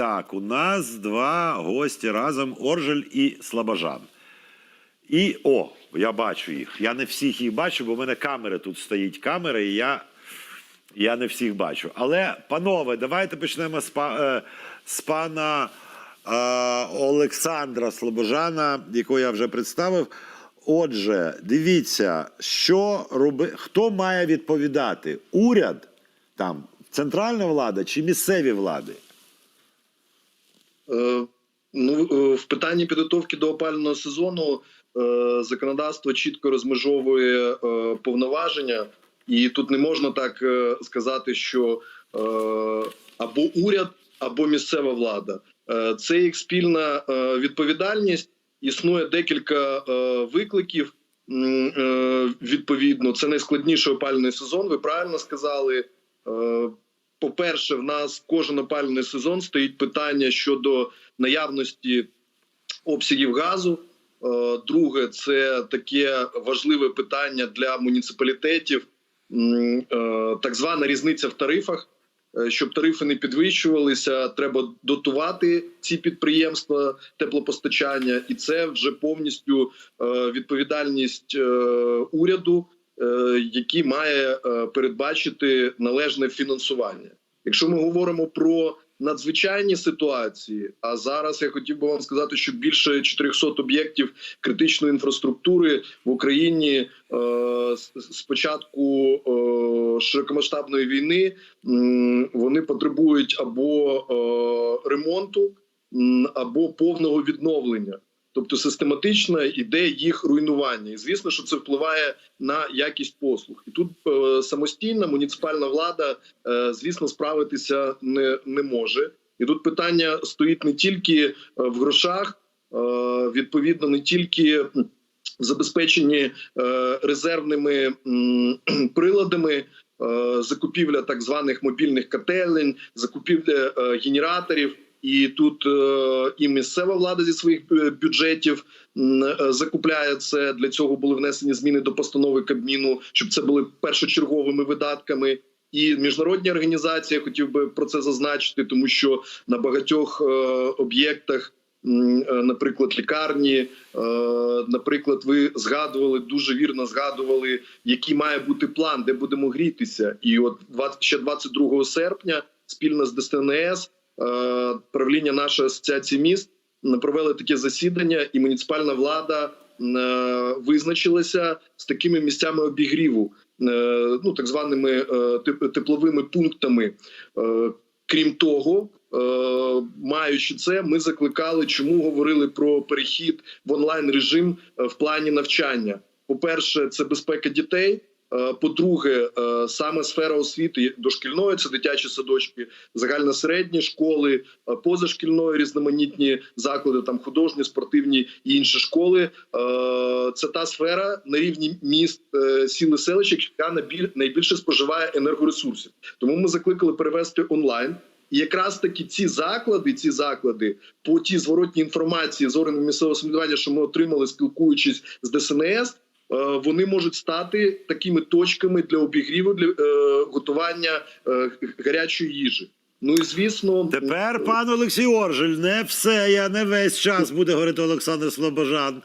Так, у нас два гості разом Оржель і Слобожан. І о, я бачу їх. Я не всіх їх бачу, бо в мене камери тут стоїть камери, і я, я не всіх бачу. Але, панове, давайте почнемо з, па, е, з пана е, Олександра Слобожана, якого я вже представив. Отже, дивіться, що роби... хто має відповідати? Уряд, там, центральна влада чи місцеві влади? Е, Ну, е, в питанні підготовки до опалювального сезону е, законодавство чітко розмежовує повноваження, і тут не можна так сказати, що або уряд, або місцева влада. Це як спільна відповідальність. Існує декілька викликів. Відповідно, це найскладніший опалювальний сезон. Ви правильно сказали. По-перше, в нас кожен опалювальний сезон стоїть питання щодо наявності обсягів газу. Е, Друге, це таке важливе питання для муніципалітетів, е, так звана різниця в тарифах. Е, Щоб тарифи не підвищувалися, треба дотувати ці підприємства теплопостачання, і це вже повністю відповідальність уряду, е, який має е, передбачити належне фінансування. Якщо ми говоримо про надзвичайні ситуації, а зараз я хотів би вам сказати, що більше 400 об'єктів критичної інфраструктури в Україні е, з початку широкомасштабної війни вони потребують або ремонту, або повного відновлення. Тобто систематично йде їх руйнування, і звісно, що це впливає на якість послуг. І тут е, самостійна муніципальна влада, е, звісно, справитися не, не може. І тут питання стоїть не тільки е, в грошах, відповідно, не тільки е, резервними приладами. Закупівля так званих мобільних котелень, закупівля генераторів, і тут е, і місцева влада зі своїх е, бюджетів е, закупляє це. Для цього були внесені зміни до постанови Кабміну, щоб це були першочерговими видатками. І міжнародні організації я хотів би про це зазначити, тому що на багатьох об'єктах, наприклад, лікарні, наприклад, ви згадували дуже вірно згадували, який має бути план, де будемо грітися. І от 20, ще 22 серпня спільно з ДСНС правління нашої асоціації міст провели таке засідання, і муніципальна влада е, визначилася з такими місцями обігріву, е, ну так званими е, тепловими пунктами. Е, Крім того, е, маючи це, ми закликали, чому говорили про перехід в онлайн режим е, в плані навчання. По перше, це безпека дітей. Е, По-друге, е, саме сфера освіти дошкільної це дитячі садочки, загальносередні школи, е, позашкільної різноманітні заклади, там художні, спортивні і інші школи. Це та сфера на рівні міст, сіл і селищ, яка найбільше споживає енергоресурсів. Тому ми закликали перевести онлайн. І якраз таки ці заклади, ці заклади по тій зворотній інформації з органів місцевого самоврядування, що ми отримали, спілкуючись з ДСНС, вони можуть стати такими точками для обігріву для е, готування е, гарячої їжі. Ну і звісно, Тепер, пан Олексій Оржель, не все, я не весь час буде говорити Олександр Слобожан.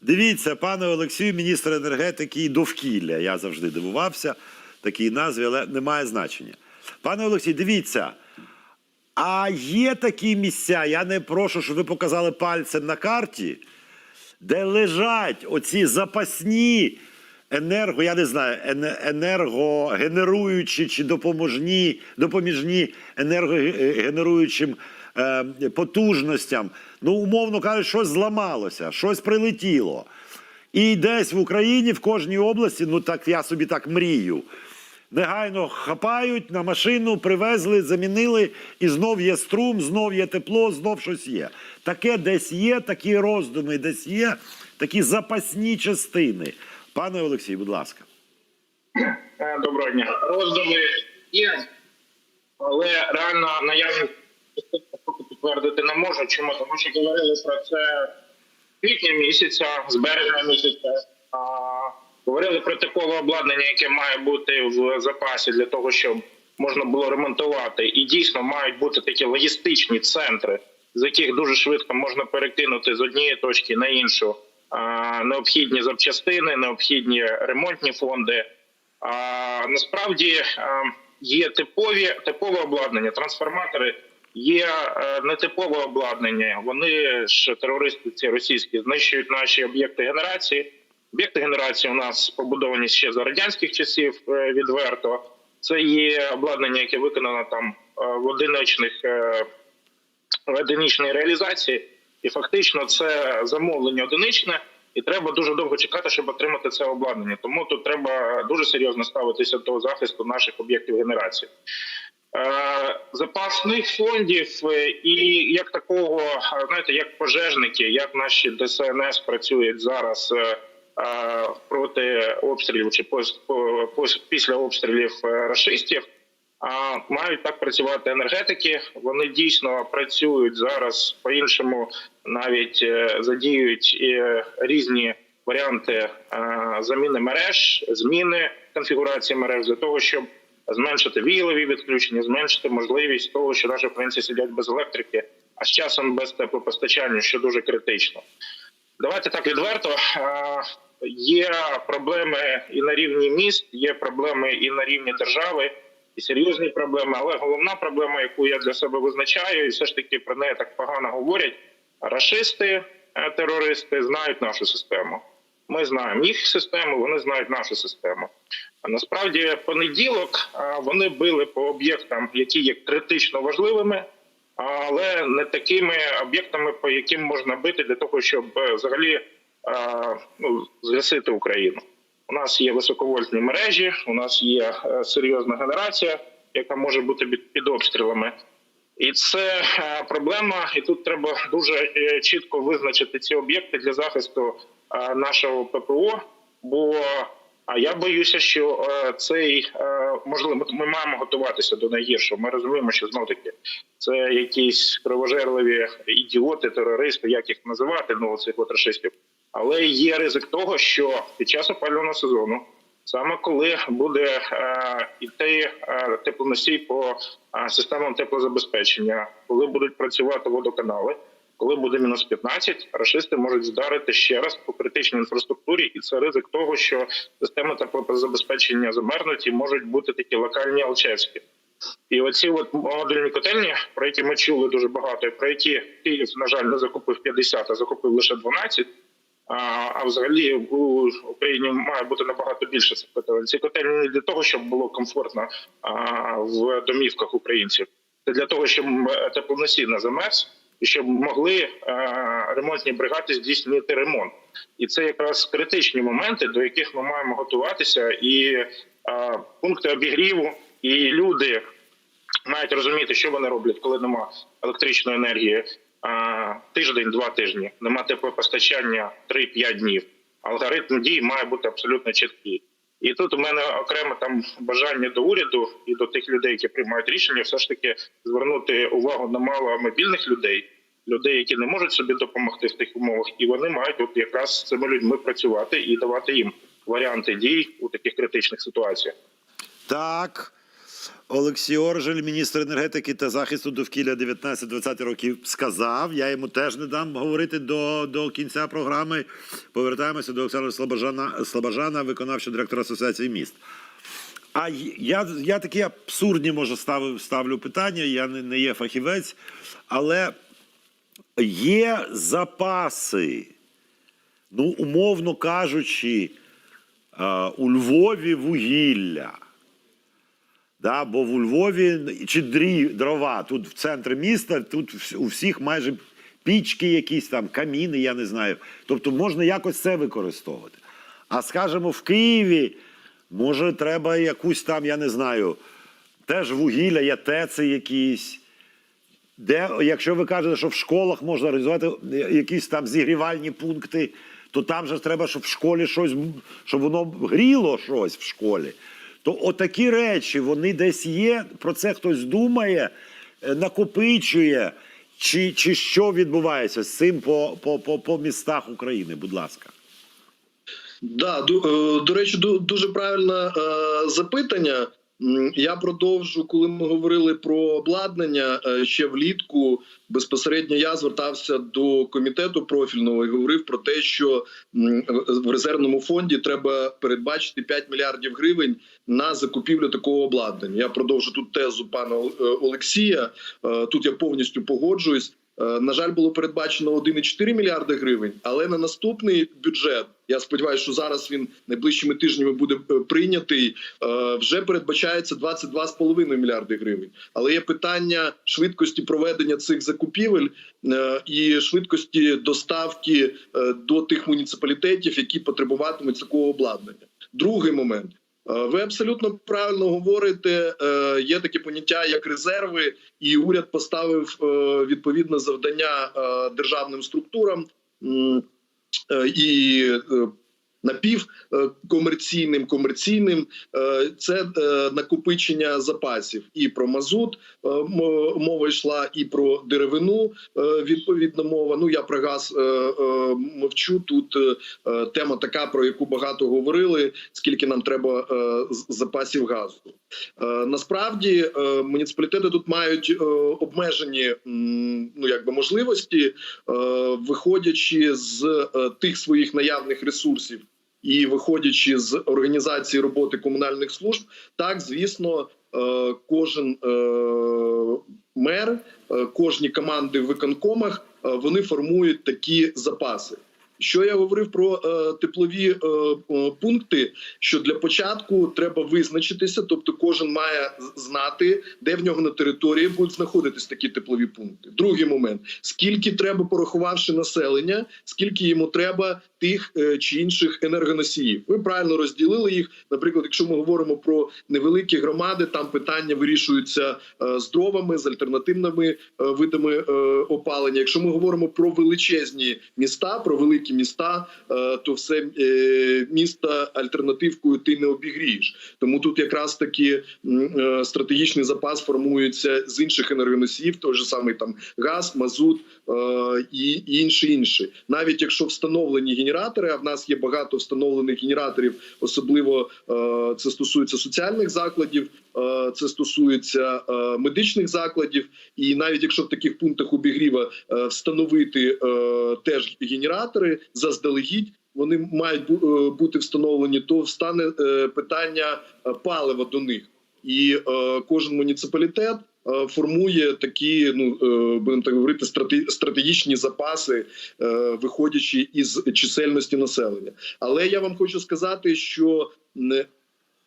Дивіться, пане Олексію, міністр енергетики і довкілля. Я завжди дивувався такій назві, але немає значення. Пане Олексій, дивіться. А є такі місця, я не прошу, щоб ви показали пальцем на карті, де лежать оці запасні енерго, я не знаю, ене- енергогенеруючі чи допоможні, допоміжні енергогенеруючим е, потужностям. Ну, умовно кажучи, щось зламалося, щось прилетіло. І десь в Україні, в кожній області, ну так я собі так мрію. Негайно хапають на машину, привезли, замінили, і знов є струм, знов є тепло, знов щось є. Таке десь є, такі роздуми десь є, такі запасні частини. Пане Олексій, будь ласка. Е, Доброго дня. Роздуми є, але реально наявність поки підтвердити не можу. Чому? Тому що говорили про це квітня місяця, з березня місяця. Говорили про типове обладнання, яке має бути в запасі для того, щоб можна було ремонтувати, і дійсно мають бути такі логістичні центри, з яких дуже швидко можна перекинути з однієї точки на іншу необхідні запчастини, необхідні ремонтні фонди. А, насправді є типові типове обладнання, трансформатори. Є е, нетипове обладнання. Вони ж терористи ці російські знищують наші об'єкти генерації. Об'єкти генерації у нас побудовані ще за радянських часів е, відверто. Це є обладнання, яке виконано там е, в одиночних е, в одиничній реалізації, і фактично це замовлення одиничне, і треба дуже довго чекати, щоб отримати це обладнання. Тому тут треба дуже серйозно ставитися до захисту наших об'єктів генерації. Запасних фондів і як такого, знаєте, як пожежники, як наші ДСНС працюють зараз проти обстрілів чи після обстрілів е, рашистів. А мають так працювати енергетики. Вони дійсно працюють зараз по-іншому, навіть е, задіють е, різні варіанти заміни мереж, зміни конфігурації мереж для того, щоб зменшити віялові відключення, зменшити можливість того, що наші українці сидять без електрики, а з часом без теплопостачання, що дуже критично. Давайте так відверто. Е, Є проблеми і на рівні міст, є проблеми і на рівні держави, і серйозні проблеми. Але головна проблема, яку я для себе визначаю, і все ж таки про неї так погано говорять. Рашисти, е, терористи знають нашу систему. Ми знаємо їх систему, вони знають нашу систему. А насправді, понеділок вони били по об'єктам, які є критично важливими, але не такими об'єктами, по яким можна бити для того, щоб е, взагалі ну, згасити Україну. У нас є високовольтні мережі, у нас є е, серйозна генерація, яка може бути під, обстрілами. І це е, проблема, і тут треба дуже е, чітко визначити ці об'єкти для захисту е, нашого ППО. Бо я боюся, що е, цей е, можливо, ми маємо готуватися до найгіршого. Ми розуміємо, що знов таки це якісь кровожерливі ідіоти, терористи, як їх називати, ну цих от рашистів. Але є ризик того, що під час опалювального сезону, саме коли буде е, йти е, теплоносій по е, системам теплозабезпечення, коли будуть працювати водоканали, коли буде мінус 15, рашисти можуть вдарити ще раз по критичній інфраструктурі, і це ризик того, що системи теплозабезпечення замерзнуть і можуть бути такі локальні алчевські. І оці от модульні котельні, про які ми чули дуже багато, і про які Київ, на жаль, не закупив 50, а закупив лише 12, а, взагалі в Україні має бути набагато більше цих котелень. Ці котельні не для того, щоб було комфортно в домівках українців, це для того, щоб теплоносій не замерз, і щоб могли ремонтні бригади здійснити ремонт. І це якраз критичні моменти, до яких ми маємо готуватися, і пункти обігріву, і люди мають розуміти, що вони роблять, коли нема електричної енергії. А, тиждень, два тижні, нема теплопостачання 3-5 днів. Алгоритм дій має бути абсолютно чіткий. І тут у мене окреме там бажання до уряду і до тих людей, які приймають рішення, все ж таки звернути увагу на мало мобільних людей, людей, які не можуть собі допомогти в тих умовах, і вони мають от якраз з цими людьми працювати і давати їм варіанти дій у таких критичних ситуаціях. Так. Олексій Оржель, міністр енергетики та захисту довкілля 19-20 років, сказав. Я йому теж не дам говорити до, до кінця програми. Повертаємося до Олександра Слобожана, Слобожана, виконавчого директора Асоціації міст. А я, я такі абсурдні, може, ставлю, ставлю питання. Я не, не є фахівець, але є запаси, ну, умовно кажучи, у Львові вугілля. Да, бо в Львові чи дрі, дрова, тут в центрі міста, тут у всіх майже пічки якісь там, каміни, я не знаю. Тобто можна якось це використовувати. А скажімо, в Києві, може, треба якусь там, я не знаю, теж вугілля, є теци якісь. Де, якщо ви кажете, що в школах можна реалізувати якісь там зігрівальні пункти, то там же треба, щоб в школі щось, щоб воно гріло щось в школі. То отакі речі, вони десь є, про це хтось думає, е, накопичує, чи, чи що відбувається з цим по, по, по, по містах України, будь ласка. Да, ду, е, до речі, ду, дуже правильне е, запитання. Я продовжу, коли ми говорили про обладнання е, ще влітку. Безпосередньо я звертався до комітету профільного і говорив про те, що в резервному фонді треба передбачити 5 мільярдів гривень на закупівлю такого обладнання. Я продовжу тут тезу пана Олексія. Е, Тут я повністю погоджуюсь. Е, На жаль, було передбачено 1,4 мільярди гривень, але на наступний бюджет. Я сподіваюся, що зараз він найближчими тижнями буде е, прийнятий. е, Вже передбачається 22,5 мільярди гривень. Але є питання швидкості проведення цих закупівель і швидкості доставки до тих муніципалітетів, які потребуватимуть такого обладнання. Другий момент. Е, Ви абсолютно правильно говорите. Е, Є таке поняття як резерви, і уряд поставив е, відповідне завдання державним структурам і напівкомерційним, комерційним е, це е, накопичення запасів і про мазут е, мова йшла, і про деревину відповідна мова. Ну я про газ мовчу. Тут тема така, про яку багато говорили. Скільки нам треба запасів газу? Насправді муніципалітети тут мають обмежені ну якби можливості, виходячи з тих своїх наявних ресурсів. І виходячи з організації роботи комунальних служб, так звісно, е, кожен е, мер, е, кожні команди в виконкомах вони формують такі запаси. Що я говорив про е, теплові е, пункти? Що для початку треба визначитися, тобто кожен має знати, де в нього на території будуть знаходитись такі теплові пункти. Другий момент: скільки треба, порахувавши населення, скільки йому треба тих е, чи інших енергоносіїв. Ви правильно розділили їх. Наприклад, якщо ми говоримо про невеликі громади, там питання вирішуються е, з дровами, з альтернативними е, видами опалення. Якщо ми говоримо про величезні міста, про великі міста, то все міста альтернативкою ти не обігрієш. Тому тут якраз таки стратегічний запас формується з інших енергоносіїв, той же самий там газ, мазут і і інші інші. Навіть якщо встановлені генератори, а в нас є багато встановлених генераторів, особливо е, це стосується соціальних закладів, е, це стосується е, медичних закладів, і навіть якщо в таких пунктах обігріва встановити теж генератори заздалегідь. Вони мають бути встановлені, то встане питання палива до них, і е, кожен муніципалітет формує такі, ну е, будемо так говорити, страте- стратегічні запаси, е, виходячи із чисельності населення. Але я вам хочу сказати, що не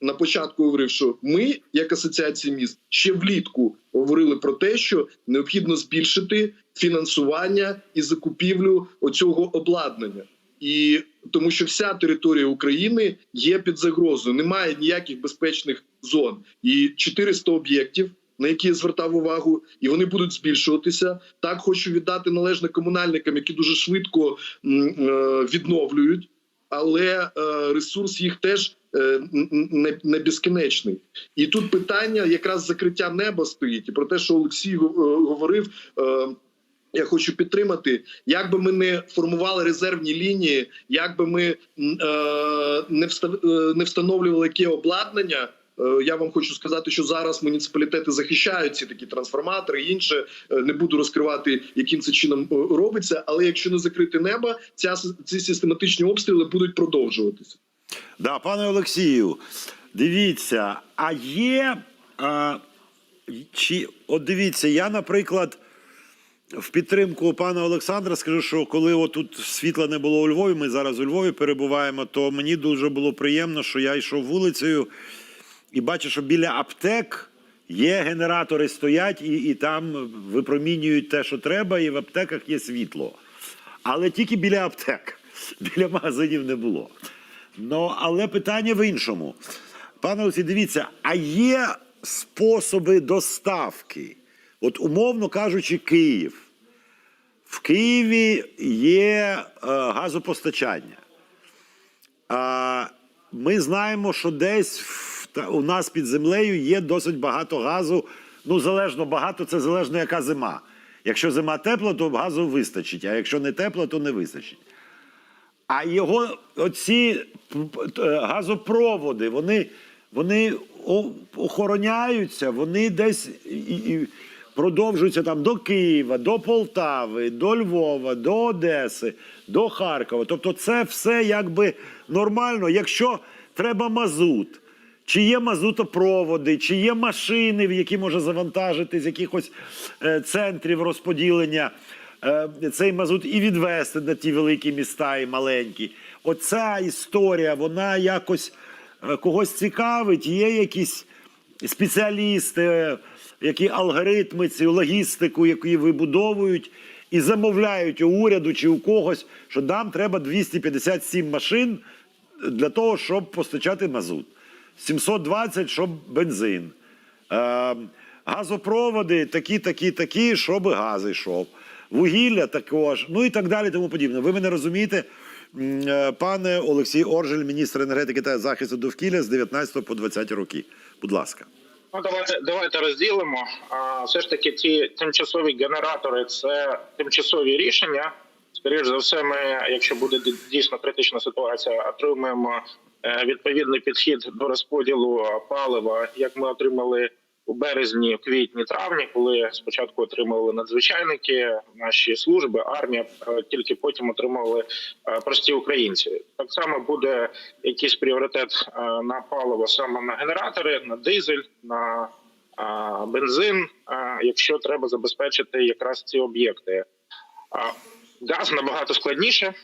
на початку говорив, що ми, як асоціація міст, ще влітку говорили про те, що необхідно збільшити фінансування і закупівлю оцього обладнання. І тому, що вся територія України є під загрозою, немає ніяких безпечних зон, і 400 об'єктів, на які я звертав увагу, і вони будуть збільшуватися. Так хочу віддати належне комунальникам, які дуже швидко е, відновлюють, але е, ресурс їх теж е, не, не безкінечний. І тут питання якраз закриття неба стоїть, і про те, що Олексій говорив. я хочу підтримати, як би ми не формували резервні лінії, як би ми не встановлювали яке обладнання. Е, Я вам хочу сказати, що зараз муніципалітети захищають ці такі трансформатори. Інше Е, не буду розкривати, яким це чином е, робиться. Але якщо не закрити небо, ця ці систематичні обстріли будуть продовжуватися. Да, пане Олексію, дивіться, а є. А, чи, от дивіться, я, наприклад, в підтримку пана Олександра скажу, що коли отут світла не було у Львові, ми зараз у Львові перебуваємо, то мені дуже було приємно, що я йшов вулицею і бачу, що біля аптек є генератори стоять, і, і там випромінюють те, що треба, і в аптеках є світло. Але тільки біля аптек, біля магазинів не було. Ну, але питання в іншому. Пане Олексій, дивіться, а є способи доставки? От, умовно кажучи, Київ. В Києві є е, газопостачання. А, ми знаємо, що десь в, та, у нас під землею є досить багато газу. Ну, залежно багато, це залежно яка зима. Якщо зима тепла, то газу вистачить, а якщо не тепла, то не вистачить. А його оці е, газопроводи, вони, вони охороняються, вони десь і продовжуються там до Києва, до Полтави, до Львова, до Одеси, до Харкова. Тобто, це все якби нормально. Якщо треба мазут, чи є мазутопроводи, чи є машини, в які може завантажити з якихось е, центрів розподілення е, цей мазут і відвести на ті великі міста і маленькі. Оця історія, вона якось е, когось цікавить. Є якісь спеціалісти, е, які алгоритми, цю логістику, які вибудовують і замовляють у уряду чи у когось, що нам треба 257 машин для того, щоб постачати мазут. 720, щоб бензин. Е, газопроводи такі, такі, такі, щоб газ йшов. Вугілля також, ну і так далі, тому подібне. Ви мене розумієте, е, пане Олексій Оржель, міністр енергетики та захисту довкілля з 19 по 20 роки. Будь ласка. Ну, давайте давайте розділимо. А, все ж таки, ці тимчасові генератори це тимчасові рішення. Скоріше за все, ми, якщо буде дійсно критична ситуація, отримаємо відповідний підхід до розподілу палива, як ми отримали у березні, квітні, травні, коли спочатку отримували надзвичайники, наші служби, армія, е, тільки потім отримували е, прості українці. Так само буде якийсь пріоритет е, на паливо саме на генератори, на дизель, на е, бензин, е, якщо треба забезпечити якраз ці об'єкти. Газ набагато складніше, е,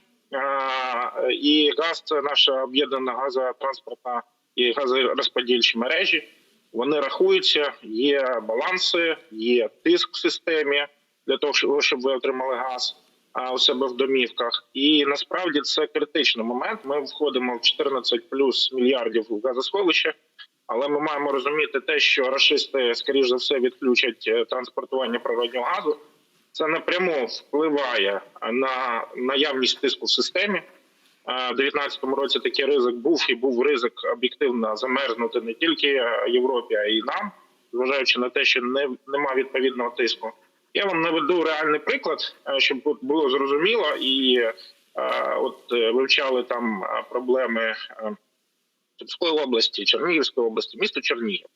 і газ це наша об'єднана газотранспортна і газорозподільчі мережі. Вони рахуються, є баланси, є тиск в системі для того, щоб- ви отримали газ у себе в домівках. І насправді це критичний момент. Ми входимо в 14 плюс мільярдів в газосховище. Але ми маємо розуміти те, що рашисти, скоріш за все, відключать е, транспортування природнього газу. Це напряму впливає на наявність тиску в системі. У 2019 році такий ризик був і був ризик об'єктивно замерзнути не тільки е, Європі, а й нам, зважаючи на те, що не нема відповідного тиску. Я вам наведу реальний приклад, е, щоб було зрозуміло, і е, от е, вивчали там проблеми Сумської області, Чернігівської області, місто Чернігів.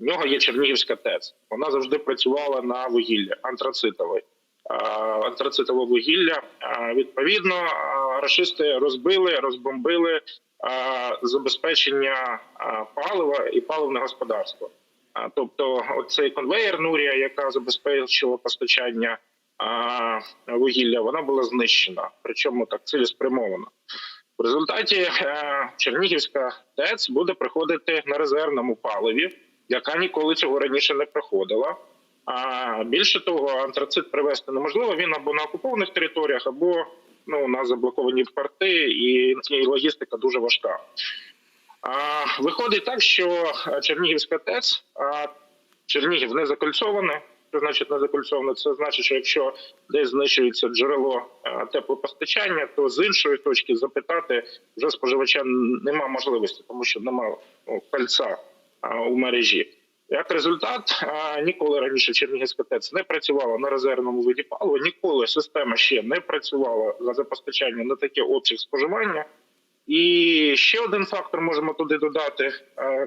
У нього є Чернігівська ТЕЦ. Вона завжди працювала на вугілля антрацитове. Антрацитове вугілля. Відповідно, а, рашисти розбили, розбомбили забезпечення палива і паливне господарство. Тобто, оцей конвейер Нурія, яка забезпечила постачання вугілля, вона була знищена. Причому так цілеспрямовано. В результаті е, Чернігівська ТЕЦ буде приходити на резервному паливі, яка ніколи цього раніше не проходила. А більше того, антрацит привезти неможливо. Він або на окупованих територіях, або ну у нас заблоковані порти, і, логістика дуже важка. А, виходить так, що Чернігівська ТЕЦ, а Чернігів не закольцоване. Що значить не закольцоване? Це значить, що якщо десь знищується джерело теплопостачання, то з іншої точки запитати вже споживача нема можливості, тому що нема ну, кольця у мережі. Як результат, ніколи раніше Чернігівська ТЕЦ не працювала на резервному виді палива, ніколи система ще не працювала газопостачання на такий обсяг споживання. І ще один фактор можемо туди додати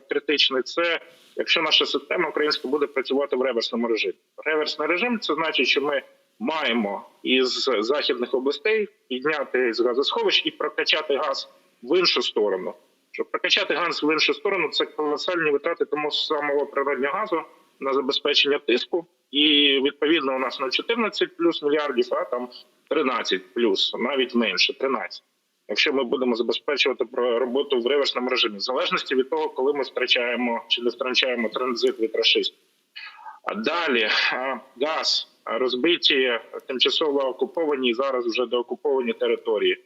критичний: це якщо наша система українська буде працювати в реверсному режимі. Реверсний режим це значить, що ми маємо із західних областей підняти з газосховищ і прокачати газ в іншу сторону. Щоб прокачати газ в іншу сторону, це колосальні витрати тому самого природнього газу на забезпечення тиску. І відповідно у нас на 14 плюс мільярдів, а там 13 плюс, навіть менше 13 якщо ми будемо забезпечувати роботу в реверсному режимі, в залежності від того, коли ми втрачаємо чи не втрачаємо транзит від рашистів. А далі газ, розбиті тимчасово окуповані зараз вже деокуповані території.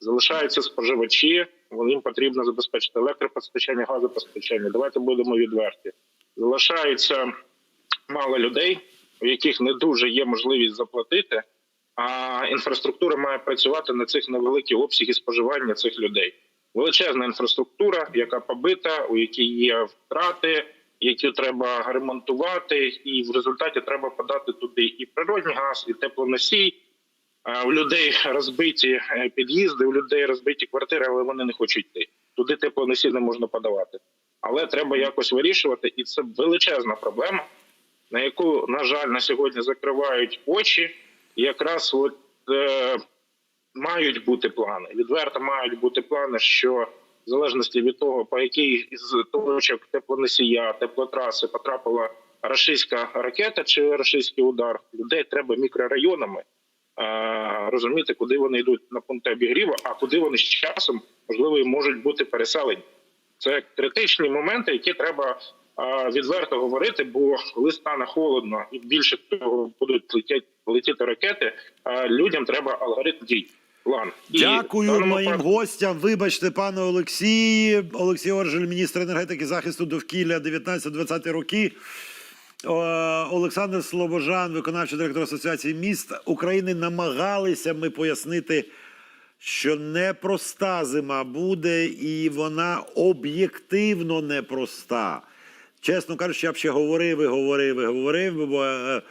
Залишаються споживачі, їм потрібно забезпечити електропостачання, газопостачання. Давайте будемо відверті. Залишаються мало людей, у яких не дуже є можливість заплатити а інфраструктура має працювати на цих невеликі обсяги споживання цих людей. Величезна інфраструктура, яка побита, у якій є втрати, які треба ремонтувати, і в результаті треба подати туди і природний газ, і теплоносій. У людей розбиті е, під'їзди, у людей розбиті квартири, але вони не хочуть йти. Туди теплоносій не можна подавати. але треба якось вирішувати, і це величезна проблема, на яку, на жаль, на сьогодні закривають очі. Якраз от, е, мають бути плани. Відверто мають бути плани, що в залежності від того, по якій з точок теплоносія, теплотраси потрапила рашистська ракета чи рашистський удар, людей треба мікрорайонами е, розуміти, куди вони йдуть на пункти обігріву, а куди вони з часом можливо і можуть бути переселені. Це критичні моменти, які треба відверто говорити, бо коли стане холодно і більше того будуть летіти, летіти ракети, людям треба алгоритм дій. План. Дякую даному моїм випадку- гостям. Вибачте, пане Олексій. Олексій Оржель, міністр енергетики захисту довкілля 19-20 роки. О, Олександр Слобожан, виконавчий директор Асоціації міст України, намагалися ми пояснити, що непроста зима буде, і вона об'єктивно непроста. Чесно кажучи, я б ще говорив і говорив і говорив, бо е,